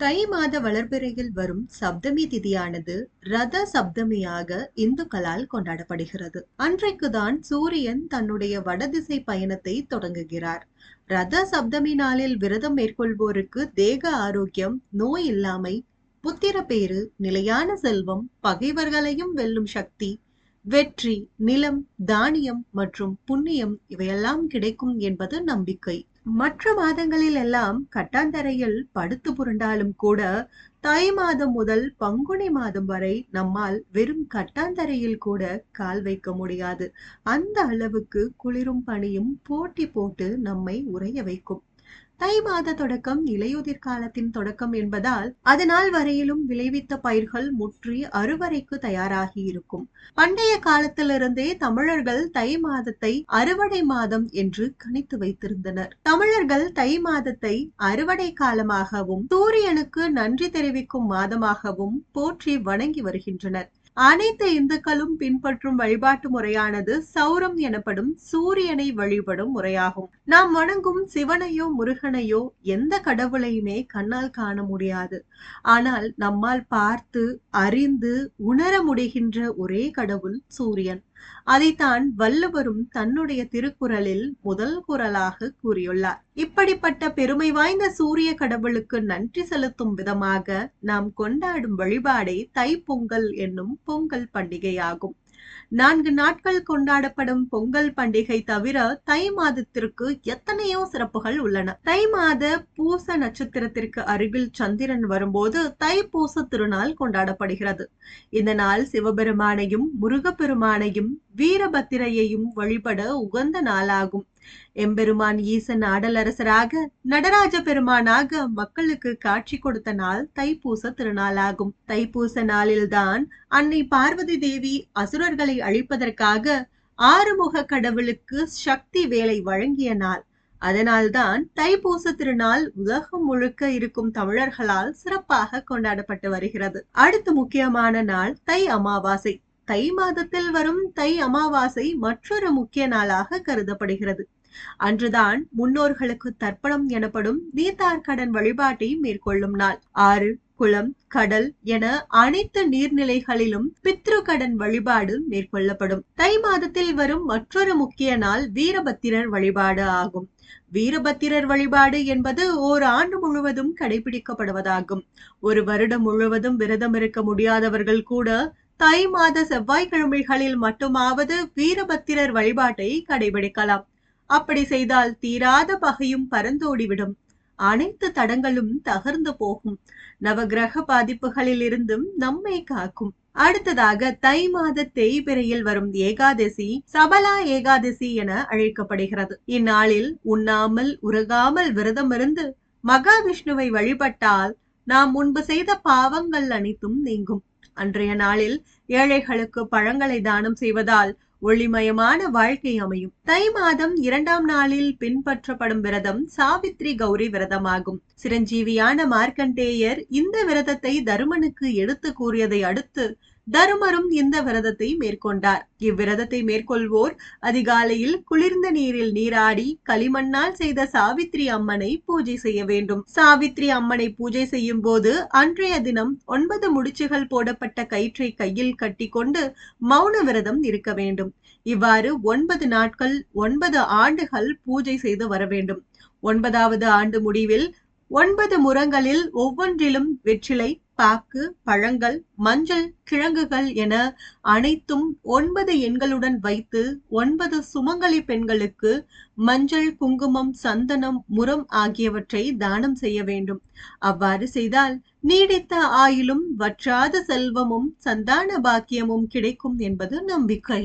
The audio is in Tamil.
தை மாத வளர்பிறையில் வரும் சப்தமி திதியானது ரத சப்தமியாக இந்துக்களால் கொண்டாடப்படுகிறது. அன்றைக்குதான் சூரியன் தன்னுடைய வடதிசை பயணத்தை தொடங்குகிறார். ரத சப்தமி நாளில் விரதம் மேற்கொள்வோருக்கு தேக ஆரோக்கியம் நோய் இல்லாமை புத்திர பேரு நிலையான செல்வம் பகைவர்களையும் வெல்லும் சக்தி வெற்றி நிலம் தானியம் மற்றும் புண்ணியம் இவையெல்லாம் கிடைக்கும் என்பது நம்பிக்கை. மற்ற மாதங்களில் எல்லாம் கட்டாந்தரையில் படுத்து புரண்டாலும் கூட தை மாதம் முதல் பங்குனி மாதம் வரை நம்மால் வெறும் கட்டாந்தரையில் கூட கால் வைக்க முடியாது. அந்த அளவுக்கு குளிரும் பனியும் போட்டி போட்டு நம்மை உறைய வைக்கும். தை மாத தொடக்கம் இலையுதிர் காலத்தின் தொடக்கம் என்பதால் அதனால் வரையிலும் விளைவித்த பயிர்கள் முற்றி அறுவடைக்கு தயாராகி இருக்கும். பண்டைய காலத்திலிருந்தே தமிழர்கள் தை மாதத்தை அறுவடை மாதம் என்று கணித்து வைத்திருந்தனர். தமிழர்கள் தை மாதத்தை அறுவடை காலமாகவும் சூரியனுக்கு நன்றி தெரிவிக்கும் மாதமாகவும் போற்றி வணங்கி வருகின்றனர். அனைத்து இந்துக்களும் பின்பற்றும் வழிபாட்டு முறையானது சௌரம் எனப்படும் சூரியனை வழிபடும் முறையாகும். நாம் வணங்கும் சிவனையோ முருகனையோ எந்த கடவுளையுமே கண்ணால் காண முடியாது. ஆனால் நம்மால் பார்த்து அறிந்து உணர முடிகின்ற ஒரே கடவுள் சூரியன். அதைத்தான் வள்ளுவரும் தன்னுடைய திருக்குறளில் முதல் குரலாக கூறியுள்ளார். இப்படிப்பட்ட பெருமை வாய்ந்த சூரிய கடவுளுக்கு நன்றி செலுத்தும் விதமாக நாம் கொண்டாடும் வழிபாடே தைப்பொங்கல் என்னும் பொங்கல் பண்டிகையாகும். நான்கு நாட்கள் கொண்டாடப்படும் பொங்கல் பண்டிகை தவிர தை மாதத்திற்கு எத்தனையோ சிறப்புகள் உள்ளன. தை மாத பூச நட்சத்திரத்திற்கு அருகில் சந்திரன் வரும்போது தை பூச திருநாள் கொண்டாடப்படுகிறது. இந்த நாள் சிவபெருமானையும் முருகப்பெருமானையும் வீரபத்திரையையும் வழிபட உகந்த நாளாகும். எம்பெருமான் ஈசன் ஆடலரசராக நடராஜ பெருமானாக மக்களுக்கு காட்சி கொடுத்த நாள் தைப்பூச திருநாளாகும். தைப்பூச நாளில்தான் அன்னை பார்வதி தேவி அசுரர்களை அழிப்பதற்காக ஆறுமுக கடவுளுக்கு சக்தி வேலை வழங்கிய நாள். அதனால்தான் தைப்பூச திருநாள் உலகம் முழுக்க இருக்கும் தமிழர்களால் சிறப்பாக கொண்டாடப்பட்டு வருகிறது. அடுத்து முக்கியமான நாள் தை அமாவாசை. தை மாதத்தில் வரும் தை அமாவாசை மற்றொரு முக்கிய நாளாக கருதப்படுகிறது. அன்றுதான் முன்னோர்களுக்கு தர்ப்பணம் எனப்படும் நீர்த்தார்கடன் வழிபாட்டை மேற்கொள்ளும் நாள். ஆறு குளம் கடல் என அனைத்து நீர்நிலைகளிலும் பித்ரு கடன் வழிபாடு மேற்கொள்ளப்படும். தை மாதத்தில் வரும் மற்றொரு முக்கிய நாள் வீரபத்திரர் வழிபாடு ஆகும். வீரபத்திரர் வழிபாடு என்பது ஓர் ஆண்டு முழுவதும் கடைபிடிக்கப்படுவதாகும். ஒரு வருடம் முழுவதும் விரதம் இருக்க முடியாதவர்கள் கூட தை மாத செவ்வாய்க்கிழமைகளில் மட்டுமாவது வீரபத்திரர் வழிபாட்டை கடைபிடிக்கலாம். அப்படி செய்தால் தீராத பகையும் பறந்தோடிவிடும். அனைத்து தடங்களும் தகர்ந்து போகும். நவகிரக பாதிப்புகளில் இருந்தும் நம்மை காக்கும். அடுத்ததாக தை மாத தேய்பிரையில் வரும் ஏகாதசி சபலா ஏகாதசி என அழைக்கப்படுகிறது. இந்நாளில் உண்ணாமல் உருகாமல் விரதம் இருந்து மகாவிஷ்ணுவை வழிபட்டால் நாம் முன்பு செய்த பாவங்கள் அனைத்தும் நீங்கும். அன்றைய நாளில் ஏழைகளுக்கு பழங்களை தானம் செய்வதால் ஒளிமயமான வாழ்க்கை அமையும். தை மாதம் இரண்டாம் நாளில் பின்பற்றப்படும் விரதம் சாவித்ரி கௌரி விரதமாகும். சிரஞ்சீவியான மார்க்கண்டேயர் இந்த விரதத்தை தருமனுக்கு எடுத்து கூறியதை அடுத்து தருமரும் இந்த விரதத்தை மேற்கொண்டார். இவ்விரதத்தை மேற்கொள்வோர் அதிகாலையில் குளிர்ந்த நீரில் நீராடி களிமண்ணால் செய்த சாவித்ரி அம்மனை பூஜை செய்ய வேண்டும். சாவித்ரி அம்மனை பூஜை செய்யும் போது அன்றைய தினம் ஒன்பது முடிச்சுகள் போடப்பட்ட கயிற்றை கையில் கட்டிக்கொண்டு மௌன விரதம் இருக்க வேண்டும். இவ்வாறு ஒன்பது நாட்கள் ஒன்பது ஆண்டுகள் பூஜை செய்து வர வேண்டும். ஒன்பதாவது ஆண்டு முடிவில் ஒன்பது முறங்களில் ஒவ்வொன்றிலும் வெற்றிலை பாக்கு பழங்கள் மஞ்சள் கிழங்குகள் என அனைத்தும் ஒன்பது எண்களுடன் வைத்து ஒன்பது சுமங்கலி பெண்களுக்கு மஞ்சள் குங்குமம் சந்தனம் முரம் ஆகியவற்றை தானம் செய்ய வேண்டும். அவ்வாறு செய்தால் நீடித்த ஆயிலும் வற்றாத செல்வமும் சந்தான பாக்கியமும் கிடைக்கும் என்பது நம்பிக்கை.